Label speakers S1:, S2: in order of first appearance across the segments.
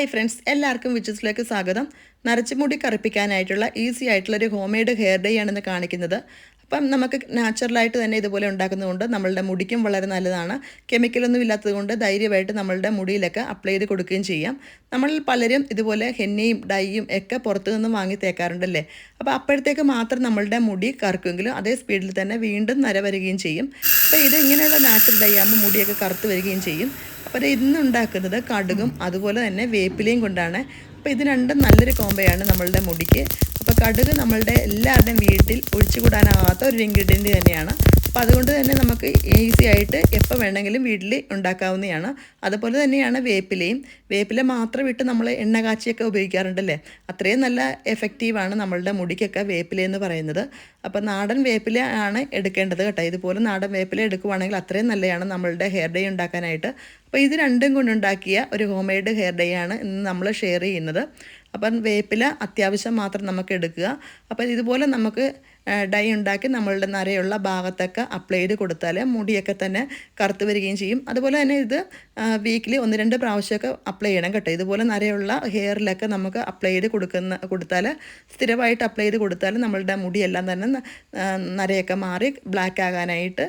S1: Hi friends എല്ലാവർക്കും വിച്ചസിലേക്ക് സ്വാഗതം. നരച്ചുമുടി കറുപ്പിക്കാനായിട്ടുള്ള easy ആയിട്ടുള്ള ഒരു ഹോം മെയ്ഡ് ഹെയർ ഡേ ആണെന്ന് കാണിക്കുന്നത്. അപ്പം നമുക്ക് നാച്ചുറലായിട്ട് തന്നെ ഇതുപോലെ ഉണ്ടാക്കുന്നതുകൊണ്ട് നമ്മളുടെ മുടിക്കും വളരെ നല്ലതാണ്. കെമിക്കലൊന്നും ഇല്ലാത്തതുകൊണ്ട് ധൈര്യമായിട്ട് നമ്മളുടെ മുടിയിലൊക്കെ അപ്ലൈ ചെയ്ത് കൊടുക്കുകയും ചെയ്യാം. നമ്മൾ പലരും ഇതുപോലെ ഹെന്നയും ഡൈയും ഒക്കെ പുറത്തു നിന്ന് വാങ്ങി തേക്കാറുണ്ടല്ലേ? അപ്പോൾ അപ്പോഴത്തേക്ക് മാത്രം നമ്മളുടെ മുടി കറുക്കുമെങ്കിലും അതേ സ്പീഡിൽ തന്നെ വീണ്ടും നര വരികയും ചെയ്യും. അപ്പോൾ ഇത് ഇങ്ങനെയുള്ള നാച്ചുറൽ ഡൈ ആകുമ്പോൾ മുടിയൊക്കെ കറുത്ത് വരികയും ചെയ്യും. അപ്പോൾ ഇന്ന് ഉണ്ടാക്കുന്നത് കടുകും അതുപോലെ തന്നെ വേപ്പിലയും കൊണ്ടാണ്. അപ്പോൾ ഇത് രണ്ടും നല്ലൊരു കോമ്പയാണ് നമ്മളുടെ മുടിക്ക്. അപ്പോൾ കടുക് നമ്മളുടെ എല്ലാവരുടെയും വീട്ടിൽ ഒഴിച്ചുകൂടാനാകാത്ത ഒരു ഇൻഗ്രീഡിയന്റ് തന്നെയാണ്. അപ്പോൾ അതുകൊണ്ട് തന്നെ നമുക്ക് ഈസി ആയിട്ട് എപ്പോൾ വേണമെങ്കിലും വീട്ടിൽ ഉണ്ടാക്കാവുന്നതാണ്. അതുപോലെ തന്നെയാണ് വേപ്പിലയും. വേപ്പില മാത്രം ഇട്ട് നമ്മൾ എണ്ണ കാച്ചിയൊക്കെ ഉപയോഗിക്കാറുണ്ടല്ലേ? അത്രയും നല്ല എഫക്റ്റീവാണ് നമ്മളുടെ മുടിക്കൊക്കെ വേപ്പില എന്ന് പറയുന്നത്. അപ്പോൾ നാടൻ വേപ്പില ആണ് എടുക്കേണ്ടത് കേട്ടോ. ഇതുപോലെ നാടൻ വേപ്പില എടുക്കുവാണെങ്കിൽ അത്രയും നല്ലതാണ് നമ്മളുടെ ഹെയർ ഡേ ഉണ്ടാക്കാനായിട്ട്. അപ്പോൾ ഇത് രണ്ടും കൊണ്ടുണ്ടാക്കിയ ഒരു ഹോം മെയ്ഡ് ഹെയർ ഡേ ആണ് ഇന്ന് നമ്മൾ ഷെയർ ചെയ്യുന്നത്. അപ്പം വേപ്പില അത്യാവശ്യം മാത്രം നമുക്ക് എടുക്കുക. അപ്പം ഇതുപോലെ നമുക്ക് ഡൈ ഉണ്ടാക്കി നമ്മളുടെ നരയുള്ള ഭാഗത്തൊക്കെ അപ്ലൈ ചെയ്ത് കൊടുത്താൽ മുടിയൊക്കെ തന്നെ കറുത്ത് വരികയും ചെയ്യും. അതുപോലെ തന്നെ ഇത് വീക്കിലി ഒന്ന് രണ്ട് പ്രാവശ്യമൊക്കെ അപ്ലൈ ചെയ്യണം കേട്ടോ. ഇതുപോലെ നരയുള്ള ഹെയറിലൊക്കെ നമുക്ക് അപ്ലൈ ചെയ്ത് കൊടുക്കുന്ന കൊടുത്താൽ സ്ഥിരമായിട്ട് അപ്ലൈ ചെയ്ത് കൊടുത്താൽ നമ്മളുടെ മുടിയെല്ലാം തന്നെ നരയൊക്കെ മാറി ബ്ലാക്ക് ആകാനായിട്ട്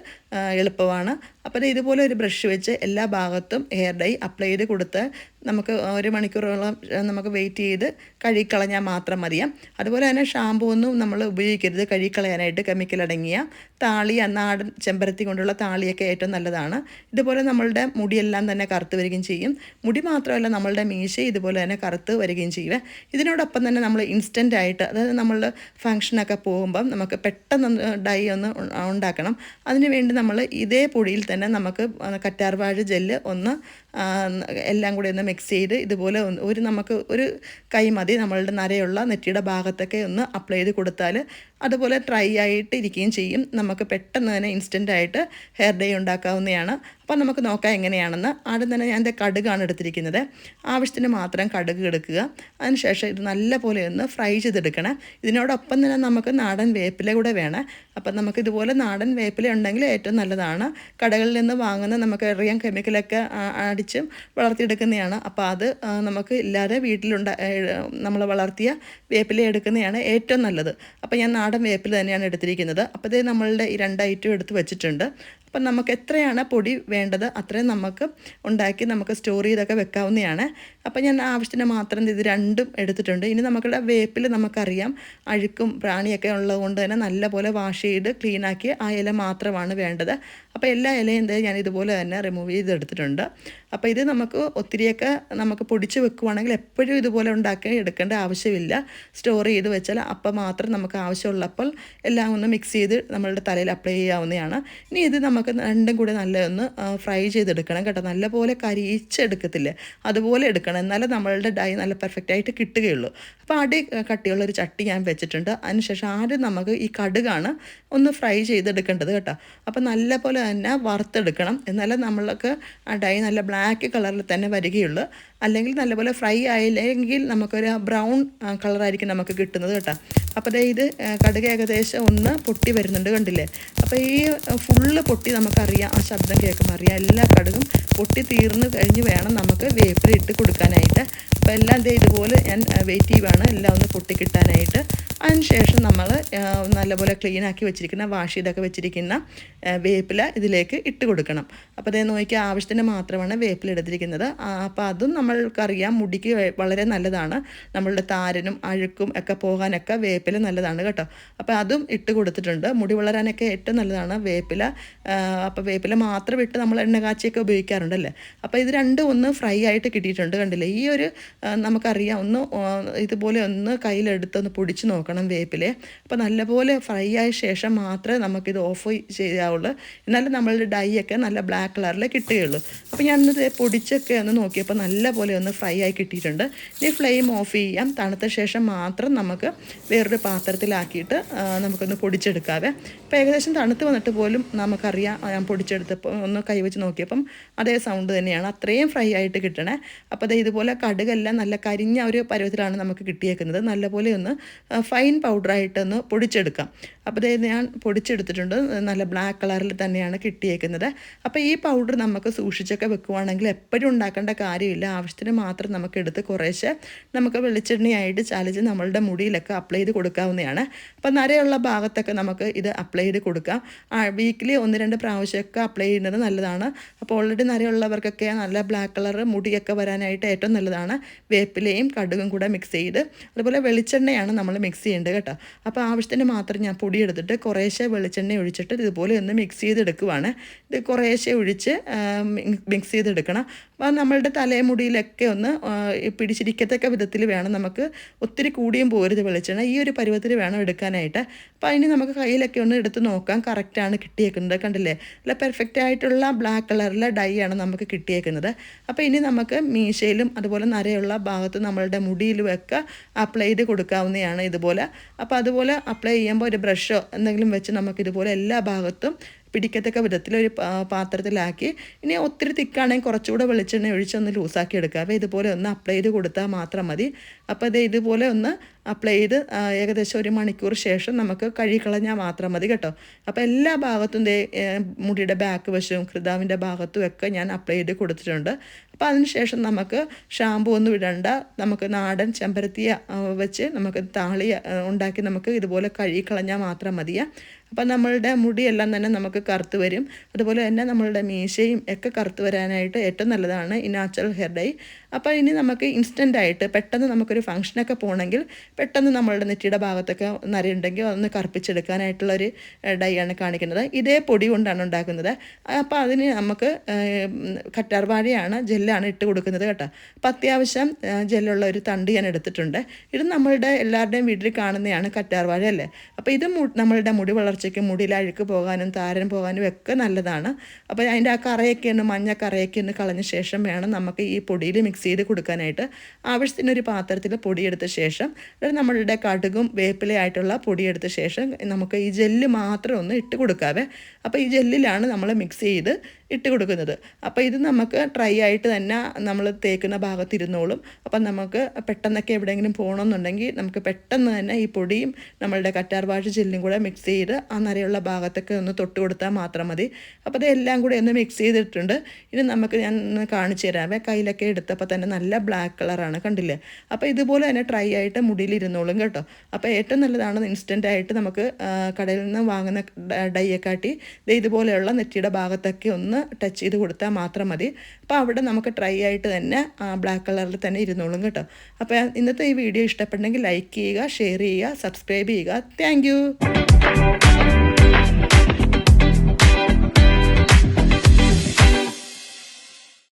S1: എളുപ്പമാണ്. അപ്പോൾ ഇതുപോലെ ഒരു ബ്രഷ് വെച്ച് എല്ലാ ഭാഗത്തും ഹെയർ ഡൈ അപ്ലൈ ചെയ്ത് കൊടുത്ത് നമുക്ക് ഒരു മണിക്കൂറോളം നമുക്ക് വെയിറ്റ് ചെയ്ത് കഴുകിക്കളഞ്ഞാൽ മാത്രം മതിയാം. അതുപോലെ തന്നെ ഷാമ്പൂ ഒന്നും നമ്മൾ ഉപയോഗിക്കരുത്. കഴുകിക്കളയാനായിട്ട് കെമിക്കൽ അടങ്ങിയ താളി നാടൻ ചെമ്പരത്തി കൊണ്ടുള്ള താളിയൊക്കെ ഏറ്റവും നല്ലതാണ്. ഇതുപോലെ നമ്മളുടെ മുടിയെല്ലാം തന്നെ കറുത്ത് വരികയും ചെയ്യും. മുടി മാത്രമല്ല നമ്മളുടെ മീശ ഇതുപോലെ തന്നെ കറുത്ത് വരികയും ചെയ്യുക. ഇതിനോടൊപ്പം തന്നെ നമ്മൾ ഇൻസ്റ്റന്റ് ആയിട്ട് അതായത് നമ്മൾ ഫങ്ഷനൊക്കെ പോകുമ്പം നമുക്ക് പെട്ടെന്ന് ഡൈ ഒന്ന് ഉണ്ടാക്കണം. അതിനുവേണ്ടി നമ്മൾ ഇതേ പൊടിയിൽ തന്നെ നമുക്ക് കറ്റാർവാഴ ജെല്ല് ഒന്ന് എല്ലാം കൂടി ഒന്ന് മിക്സ് ചെയ്ത് ഇതുപോലെ ഒരു നമുക്ക് ഒരു കൈ മതി നമ്മളുടെ നരയുള്ള നെറ്റിയുടെ ഭാഗത്തൊക്കെ ഒന്ന് അപ്ലൈ ചെയ്ത് കൊടുത്താൽ അതുപോലെ ഡ്രൈ ആയിട്ട് ഇരിക്കുകയും ചെയ്യും. നമുക്ക് പെട്ടെന്ന് തന്നെ ഇൻസ്റ്റന്റ് ആയിട്ട് ഹെയർ ഡേ ഉണ്ടാക്കാവുന്നതാണ്. അപ്പോൾ നമുക്ക് നോക്കാം എങ്ങനെയാണെന്ന്. ആദ്യം തന്നെ ഞാൻ എന്റെ കടുകാണ് എടുത്തിരിക്കുന്നത്. ആവശ്യത്തിന് മാത്രം കടുക് എടുക്കുക. അതിനുശേഷം ഇത് നല്ലപോലെ ഒന്ന് ഫ്രൈ ചെയ്തെടുക്കണം. ഇതിനോടൊപ്പം തന്നെ നമുക്ക് നാടൻ വേപ്പില കൂടെ വേണം. അപ്പം നമുക്ക് ഇതുപോലെ നാടൻ വേപ്പില ഉണ്ടെങ്കിൽ ഏറ്റവും നല്ലതാണ്. കടകളിൽ നിന്ന് വാങ്ങുന്ന നമുക്ക് എറിയാൻ കെമിക്കലൊക്കെ അടിച്ച് വളർത്തിയെടുക്കുന്നതാണ്. അപ്പോൾ അത് നമുക്ക് ഇല്ലാതെ വീട്ടിലുണ്ട നമ്മൾ വളർത്തിയ വേപ്പില എടുക്കുന്നതാണ് ഏറ്റവും നല്ലത്. അപ്പോൾ ഞാൻ നാടൻ വേപ്പില തന്നെയാണ് എടുത്തിരിക്കുന്നത്. അപ്പോൾ നമ്മളുടെ ഈ രണ്ട് ഐറ്റം എടുത്ത് വെച്ചിട്ടുണ്ട്. അപ്പം നമുക്ക് എത്രയാണ് പൊടി വേണ്ടത് അത്രയും നമുക്ക് ഉണ്ടാക്കി നമുക്ക് സ്റ്റോർ ചെയ്തൊക്കെ വെക്കാവുന്നതാണ്. അപ്പം ഞാൻ ആവശ്യത്തിന് മാത്രം ഇത് രണ്ടും എടുത്തിട്ടുണ്ട്. ഇനി നമുക്കുള്ള വേപ്പിൽ നമുക്കറിയാം. അഴുക്കും പ്രാണിയൊക്കെ ഉള്ളതുകൊണ്ട് തന്നെ നല്ലപോലെ വാഷ് ചെയ്ത് ക്ലീനാക്കി ആ ഇല മാത്രമാണ് വേണ്ടത്. അപ്പോൾ എല്ലാ ഇലയും ഞാൻ ഇതുപോലെ തന്നെ റിമൂവ് ചെയ്തെടുത്തിട്ടുണ്ട് അപ്പോൾ ഇത് നമുക്ക് ഒത്തിരിയൊക്കെ നമുക്ക് പൊടിച്ച് വെക്കുവാണെങ്കിൽ എപ്പോഴും ഇതുപോലെ ഉണ്ടാക്കി എടുക്കേണ്ട ആവശ്യമില്ല. സ്റ്റോർ ചെയ്ത് വെച്ചാൽ അപ്പം മാത്രം നമുക്ക് ആവശ്യമുള്ളപ്പോൾ എല്ലാം ഒന്ന് മിക്സ് ചെയ്ത് നമ്മളുടെ തലയിൽ അപ്ലൈ ചെയ്യാവുന്നതാണ്. ഇനി ഇത് നമുക്ക് രണ്ടും കൂടി നല്ല ഒന്ന് ഫ്രൈ ചെയ്തെടുക്കണം കേട്ടോ. നല്ലപോലെ കരിയിച്ചെടുക്കത്തില്ലേ? അതുപോലെ എടുക്കണം. എന്നാലേ നമ്മളുടെ ഡൈ നല്ല പെർഫെക്റ്റ് ആയിട്ട് കിട്ടുകയുള്ളൂ. അപ്പോൾ അടി കട്ടിയുള്ള ഒരു ചട്ടി ഞാൻ വെച്ചിട്ടുണ്ട്. അതിനുശേഷം ആദ്യം നമുക്ക് ഈ കടുകാണ് ഒന്ന് ഫ്രൈ ചെയ്തെടുക്കേണ്ടത് കേട്ടോ. അപ്പോൾ നല്ലപോലെ തന്നെ വറുത്തെടുക്കണം. എന്നാലേ നമ്മൾക്ക് ആ ഡൈ നല്ല ബ്ലാക്ക് കളറിൽ തന്നെ വരികയുള്ളൂ. അല്ലെങ്കിൽ നല്ലപോലെ ഫ്രൈ ആയില്ലെങ്കിൽ നമുക്കൊരു ബ്രൗൺ കളറായിരിക്കും നമുക്ക് കിട്ടുന്നത് കേട്ടോ. അപ്പോൾ ഇത് കടുക് ഏകദേശം ഒന്ന് പൊട്ടി വരുന്നുണ്ട് കണ്ടില്ലേ? അപ്പോൾ ഈ ഫുള്ള് പൊട്ടി നമുക്കറിയാം. ആ ശബ്ദം കേൾക്കുമ്പോൾ അറിയാം. എല്ലാ കടുകും പൊട്ടി തീർന്നു കഴിഞ്ഞ് വേണം നമുക്ക് വേപ്പില ഇട്ട് കൊടുക്കാനായിട്ട്. അപ്പോൾ എല്ലാം ദേ ഇതുപോലെ ഞാൻ വെയിറ്റ് ചെയ്യുവാണ്. എല്ലാം ഒന്ന് പൊട്ടിക്കിട്ടാനായിട്ട്. അതിനുശേഷം നമ്മൾ നല്ലപോലെ ക്ലീൻ ആക്കി വെച്ചിരിക്കുന്ന വാഷ് ചെയ്തൊക്കെ വെച്ചിരിക്കുന്ന വേപ്പില ഇതിലേക്ക് ഇട്ട് കൊടുക്കണം. അപ്പോൾ അതേ നോക്കി ആവശ്യത്തിന് മാത്രമാണ് വേപ്പില എടുത്തിരിക്കുന്നത്. അപ്പോൾ അതും നമ്മൾക്കറിയാം മുടിക്ക് വളരെ നല്ലതാണ്. നമ്മളുടെ താരനും അഴുക്കും ഒക്കെ പോകാനൊക്കെ വേപ്പില നല്ലതാണ് കേട്ടോ. അപ്പോൾ അതും ഇട്ട് കൊടുത്തിട്ടുണ്ട്. മുടി വളരാനൊക്കെ ഏറ്റവും നല്ലതാണ് വേപ്പില. അപ്പോൾ വേപ്പില മാത്രം ഇട്ട് നമ്മൾ എണ്ണ കാച്ചിയൊക്കെ ഉപയോഗിക്കാറുണ്ടല്ലേ? അപ്പോൾ ഇത് രണ്ടും ഒന്ന് ഫ്രൈ ആയിട്ട് കിട്ടിയിട്ടുണ്ട് കണ്ടില്ലേ? ഈ ഒരു നമുക്കറിയാം ഒന്ന് ഇതുപോലെ ഒന്ന് കയ്യിലെടുത്തൊന്ന് പൊടിച്ച് നോക്കണം വേപ്പിലെ. അപ്പോൾ നല്ലപോലെ ഫ്രൈ ആയ ശേഷം മാത്രമേ നമുക്കിത് ഓഫ് ചെയ്യാവുള്ളൂ. എന്നാലും നമ്മളുടെ ഡൈ ഒക്കെ നല്ല ബ്ലാക്ക് കളറിൽ കിട്ടുകയുള്ളൂ. അപ്പോൾ ഞാനത് പൊടിച്ചൊക്കെ ഒന്ന് നോക്കിയപ്പോൾ നല്ലപോലെ ഒന്ന് ഫ്രൈ ആയി കിട്ടിയിട്ടുണ്ട്. ഇനി ഫ്ലെയിം ഓഫ് ചെയ്യാം. തണുത്ത ശേഷം മാത്രം നമുക്ക് വേറൊരു പാത്രത്തിലാക്കിയിട്ട് നമുക്കൊന്ന് പൊടിച്ചെടുക്കാതെ ഇപ്പോൾ ഏകദേശം തണുത്ത് വന്നിട്ട് പോലും നമുക്കറിയാം ഞാൻ പൊടിച്ചെടുത്തപ്പോൾ ഒന്ന് കൈവച്ച് നോക്കിയപ്പം അതേ സൗണ്ട് തന്നെയാണ്. അത്രയും ഫ്രൈ ആയിട്ട് കിട്ടണേ. അപ്പോൾ അത് ഇതുപോലെ കടുകെല്ലാം നല്ല കരിഞ്ഞ ഒരു പരുവത്തിലാണ് നമുക്ക് കിട്ടിയേക്കുന്നത്. നല്ലപോലെ ഒന്ന് ഫൈൻ പൗഡറായിട്ടൊന്ന് പൊടിച്ചെടുക്കാം. അപ്പോൾ ഇത് ഞാൻ പൊടിച്ചെടുത്തിട്ടുണ്ട്. നല്ല ബ്ലാക്ക് കളറിൽ തന്നെയാണ് കിട്ടിയേക്കുന്നത്. അപ്പോൾ ഈ പൗഡർ നമുക്ക് സൂക്ഷിച്ചൊക്കെ വെക്കുവാണെങ്കിൽ എപ്പോഴും ഉണ്ടാക്കേണ്ട കാര്യമില്ല. ആവശ്യത്തിന് മാത്രം നമുക്ക് എടുത്ത് കുറേശ്ശെ നമുക്ക് വെളിച്ചെണ്ണയായിട്ട് ചാലിച്ച് നമ്മളുടെ മുടിയിലൊക്കെ അപ്ലൈ ചെയ്ത് കൊടുക്കാവുന്നതാണ്. അപ്പോൾ നരയുള്ള ഭാഗത്തൊക്കെ നമുക്ക് ഇത് അപ്ലൈ ചെയ്ത് കൊടുക്കാം. വീക്കിലി ഒന്ന് രണ്ട് പ്രാവശ്യമൊക്കെ അപ്ലൈ ചെയ്യുന്നത് നല്ലതാണ്. അപ്പോൾ ഓൾറെഡി നരയുള്ളവർക്കൊക്കെ നല്ല ബ്ലാക്ക് കളർ മുടിയൊക്കെ വരാനായിട്ട് ഏറ്റവും നല്ലതാണ്. വേപ്പിലയും കടുകും കൂടെ മിക്സ് ചെയ്ത്. അതുപോലെ വെളിച്ചെണ്ണയാണ് നമ്മൾ മിക്സ് ചെയ്യേണ്ടത് കേട്ടോ. അപ്പോൾ ആവശ്യത്തിന് മാത്രം ഞാൻ പൊടി എടുത്തിട്ട് കുറേശ്ശെ വെളിച്ചെണ്ണ ഒഴിച്ചിട്ട് ഇതുപോലെ ഒന്ന് മിക്സ് ചെയ്തെടുക്കുവാണ്. ഇത് കുറേശ്ശെ ഒഴിച്ച് മിക്സ് ചെയ്തെടുക്കണം. അപ്പോൾ നമ്മളുടെ തലമുടിയിലൊക്കെ ഒന്ന് പിടിച്ചിരിക്കത്തക്ക വിധത്തിൽ വേണം നമുക്ക് ഒത്തിരി കൂടിയും പോരുത് വെളിച്ചെണ്ണ. ഈ ഒരു പരുവത്തിൽ വേണം എടുക്കാനായിട്ട്. അപ്പം അതിന് നമുക്ക് കയ്യിലൊക്കെ ഒന്ന് എടുത്ത് നോക്കാം. കറക്റ്റാണ് കിട്ടിയേക്കുന്നത്. കണ്ടില്ലേ? അല്ല പെർഫെക്റ്റ് ആയിട്ടുള്ള ബ്ലാക്ക് കളറിലെ ഡൈ ആണ് നമുക്ക് കിട്ടിയേക്കുന്നത്. അപ്പോൾ ഇനി നമുക്ക് മീശയിലും അതുപോലെ നരയുള്ള ഭാഗത്ത് നമ്മളുടെ മുടിയിലുമൊക്കെ അപ്ലൈ ചെയ്ത് കൊടുക്കാവുന്നതാണ് ഇതുപോലെ. അപ്പോൾ അതുപോലെ അപ്ലൈ ചെയ്യുമ്പോൾ ഒരു ബ്രഷോ എന്തെങ്കിലും വെച്ച് നമുക്ക് ഇതുപോലെ എല്ലാ ഭാഗത്തും പിടിക്കത്തക്ക വിധത്തിൽ ഒരു പാത്രത്തിലാക്കി. ഇനി ഒത്തിരി തിക്കാണെങ്കിൽ കുറച്ചുകൂടെ വെളിച്ചെണ്ണ ഒഴിച്ചൊന്ന് ലൂസാക്കി എടുക്കുക. അപ്പോൾ ഇതുപോലെ ഒന്ന് അപ്ലൈ ചെയ്ത് കൊടുത്താൽ മാത്രം മതി. അപ്പോൾ ഇത് ഇതുപോലെ ഒന്ന് അപ്ലൈ ചെയ്ത് ഏകദേശം ഒരു മണിക്കൂർ ശേഷം നമുക്ക് കഴുകിക്കളഞ്ഞാൽ മാത്രം മതി കേട്ടോ. അപ്പോൾ എല്ലാ ഭാഗത്തും ദേ മുടിയുടെ ബാക്ക് വശവും കൃതാവിന്റെ ഭാഗത്തും ഒക്കെ ഞാൻ അപ്ലൈ ചെയ്ത് കൊടുത്തിട്ടുണ്ട്. അപ്പോൾ അതിനുശേഷം നമുക്ക് ഷാമ്പു ഒന്നും ഇടണ്ട. നമുക്ക് നാടൻ ചെമ്പരത്തിയ വെച്ച് നമുക്ക് താളി ഉണ്ടാക്കി നമുക്ക് ഇതുപോലെ കഴുകിക്കളഞ്ഞാൽ മാത്രം മതിയാ. അപ്പം നമ്മളുടെ മുടിയെല്ലാം തന്നെ നമുക്ക് കറുത്ത് വരും. അതുപോലെ തന്നെ നമ്മളുടെ മീശയും ഒക്കെ കറുത്ത് വരാനായിട്ട് ഏറ്റവും നല്ലതാണ് ഈ നാച്ചുറൽ ഹെയർ ഡൈ അപ്പോൾ ഇനി നമുക്ക് ഇൻസ്റ്റന്റ് ആയിട്ട് പെട്ടെന്ന് നമുക്കൊരു ഫംഗ്ഷനൊക്കെ പോകണമെങ്കിൽ പെട്ടെന്ന് നമ്മളുടെ നെറ്റിയുടെ ഭാഗത്തൊക്കെ നരയുണ്ടെങ്കിൽ അതൊന്ന് കറുപ്പിച്ചെടുക്കാനായിട്ടുള്ളൊരു ഡൈ ആണ് കാണിക്കുന്നത്. ഇതേ പൊടി കൊണ്ടാണ് ഉണ്ടാക്കുന്നത്. അപ്പോൾ അതിന് നമുക്ക് കറ്റാർവാഴയാണ് ജെല്ലാണ് ഇട്ട് കൊടുക്കുന്നത് കേട്ടോ. അപ്പം അത്യാവശ്യം ജെല്ലുള്ള ഒരു തണ്ട് ഞാൻ എടുത്തിട്ടുണ്ട്. ഇത് നമ്മളുടെ എല്ലാവരുടെയും വീട്ടിൽ കാണുന്നതാണ് കറ്റാർവാഴ അല്ലേ? അപ്പോൾ ഇത് നമ്മളുടെ മുടി വളർച്ചയ്ക്ക് മുടിയിൽ അഴുക്ക് പോകാനും താരൻ പോകാനും ഒക്കെ നല്ലതാണ്. അപ്പോൾ അതിന്റെ ആ കറയൊക്കെ ഒന്ന് മഞ്ഞ കറയൊക്കെ ഒന്ന് കളഞ്ഞ ശേഷം വേണം നമുക്ക് ഈ പൊടിയിൽ മിക്സ് ചെയ്ത് കൊടുക്കാനായിട്ട് ആവശ്യത്തിനൊരു പാത്രത്തിൽ പൊടിയെടുത്ത ശേഷം നമ്മളുടെ കടുകും വേപ്പിലയായിട്ടുള്ള പൊടിയെടുത്ത ശേഷം നമുക്ക് ഈ ജെല്ല് മാത്രം ഒന്ന് ഇട്ട് കൊടുക്കാവേ. അപ്പോൾ ഈ ജെല്ലിലാണ് നമ്മൾ മിക്സ് ചെയ്ത് ഇട്ട് കൊടുക്കുന്നത്. അപ്പോൾ ഇത് നമുക്ക് ഡ്രൈ ആയിട്ട് തന്നെ നമ്മൾ തേക്കുന്ന ഭാഗത്ത് ഇരുന്നോളും അപ്പം നമുക്ക് പെട്ടെന്നൊക്കെ എവിടെയെങ്കിലും പോകണമെന്നുണ്ടെങ്കിൽ നമുക്ക് പെട്ടെന്ന് തന്നെ ഈ പൊടിയും നമ്മളുടെ കറ്റാർ വാഴ ജെല്ലും കൂടെ മിക്സ് ചെയ്ത് ആ നിറയുള്ള ഭാഗത്തൊക്കെ ഒന്ന് തൊട്ട് കൊടുത്താൽ മാത്രം മതി. അപ്പോൾ അതെല്ലാം കൂടെ ഒന്ന് മിക്സ് ചെയ്തിട്ടുണ്ട്. ഇനി നമുക്ക് ഞാൻ കാണിച്ചു തരാമേ കയ്യിലൊക്കെ എടുത്തപ്പോൾ തന്നെ നല്ല ബ്ലാക്ക് കളറാണ് കണ്ടില്ലേ? അപ്പോൾ ഇതുപോലെ തന്നെ ട്രൈ ആയിട്ട് മുടിയിലിരുന്നോളും കേട്ടോ. അപ്പോൾ ഏറ്റവും നല്ലതാണ് ഇൻസ്റ്റന്റ് ആയിട്ട് നമുക്ക് കടയിൽ നിന്ന് വാങ്ങുന്ന ഡൈയെക്കാട്ടി ഇതുപോലെയുള്ള നെറ്റിയുടെ ഭാഗത്തൊക്കെ ഒന്ന് ടച്ച് ചെയ്ത് കൊടുത്താൽ മാത്രം മതി. അപ്പോൾ അവിടെ നമുക്ക് ട്രൈ ആയിട്ട് തന്നെ ബ്ലാക്ക് കളറിൽ തന്നെ ഇരുന്നോളും കേട്ടോ. അപ്പോൾ ഇന്നത്തെ ഈ വീഡിയോ ഇഷ്ടപ്പെട്ടെങ്കിൽ ലൈക്ക് ചെയ്യുക ഷെയർ ചെയ്യുക സബ്സ്ക്രൈബ് ചെയ്യുക. താങ്ക്